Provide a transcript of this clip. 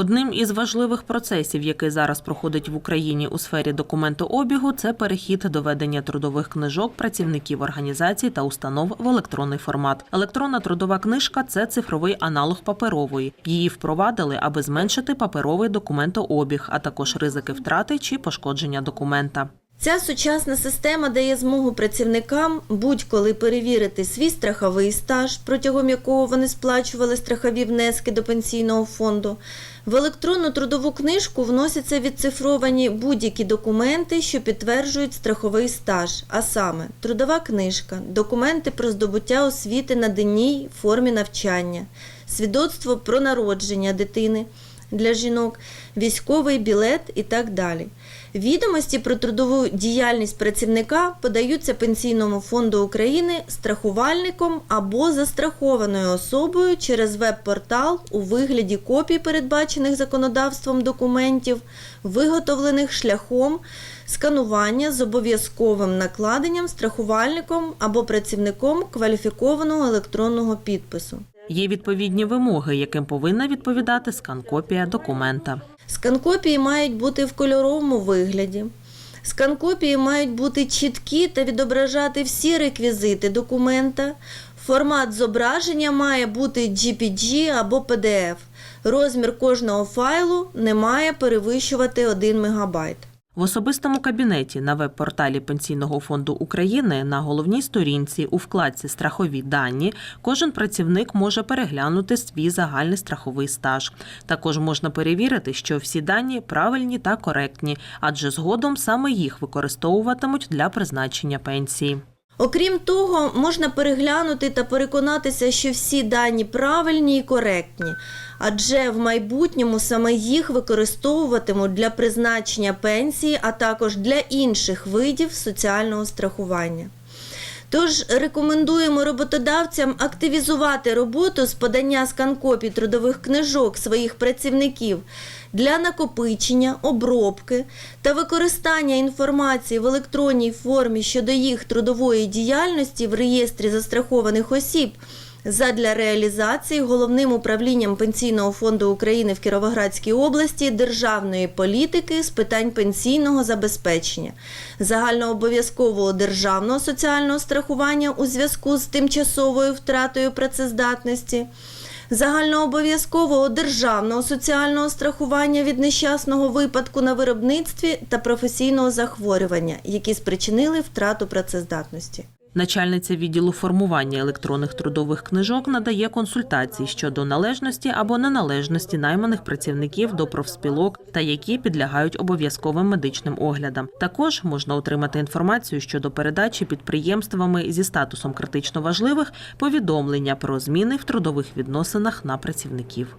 Одним із важливих процесів, який зараз проходить в Україні у сфері документообігу, це перехід до ведення трудових книжок працівників організацій та установ в електронний формат. Електронна трудова книжка це цифровий аналог паперової. Її впровадили, аби зменшити паперовий документообіг, а також ризики втрати чи пошкодження документа. Ця сучасна система дає змогу працівникам будь-коли перевірити свій страховий стаж, протягом якого вони сплачували страхові внески до пенсійного фонду. В електронну трудову книжку вносяться відцифровані будь-які документи, що підтверджують страховий стаж, а саме трудова книжка, документи про здобуття освіти на денній формі навчання, свідоцтво про народження дитини для жінок, військовий білет і так далі. Відомості про трудову діяльність працівника подаються Пенсійному фонду України страхувальником або застрахованою особою через веб-портал у вигляді копій передбачених законодавством документів, виготовлених шляхом сканування з обов'язковим накладенням страхувальником або працівником кваліфікованого електронного підпису. Є відповідні вимоги, яким повинна відповідати скан-копія документа. Сканкопії мають бути в кольоровому вигляді. Сканкопії мають бути чіткі та відображати всі реквізити документа. Формат зображення має бути JPG або PDF. Розмір кожного файлу не має перевищувати 1 МБ. В особистому кабінеті на веб-порталі Пенсійного фонду України на головній сторінці у вкладці Страхові дані кожен працівник може переглянути свій загальний страховий стаж. Також можна перевірити, що всі дані правильні та коректні, адже згодом саме їх використовуватимуть для призначення пенсії. Окрім того, можна переглянути та переконатися, що всі дані правильні і коректні, адже в майбутньому саме їх використовуватимуть для призначення пенсії, а також для інших видів соціального страхування. Тож рекомендуємо роботодавцям активізувати роботу з подання сканкопій трудових книжок своїх працівників для накопичення, обробки та використання інформації в електронній формі щодо їх трудової діяльності в реєстрі застрахованих осіб задля реалізації головним управлінням Пенсійного фонду України в Кіровоградській області державної політики з питань пенсійного забезпечення, загальнообов'язкового державного соціального страхування у зв'язку з тимчасовою втратою працездатності. Загальнообов'язкового державного соціального страхування від нещасного випадку на виробництві та професійного захворювання, які спричинили втрату працездатності. Начальниця відділу формування електронних трудових книжок надає консультації щодо належності або неналежності найманих працівників до профспілок та які підлягають обов'язковим медичним оглядам. Також можна отримати інформацію щодо передачі підприємствами зі статусом критично важливих повідомлення про зміни в трудових відносинах на працівників.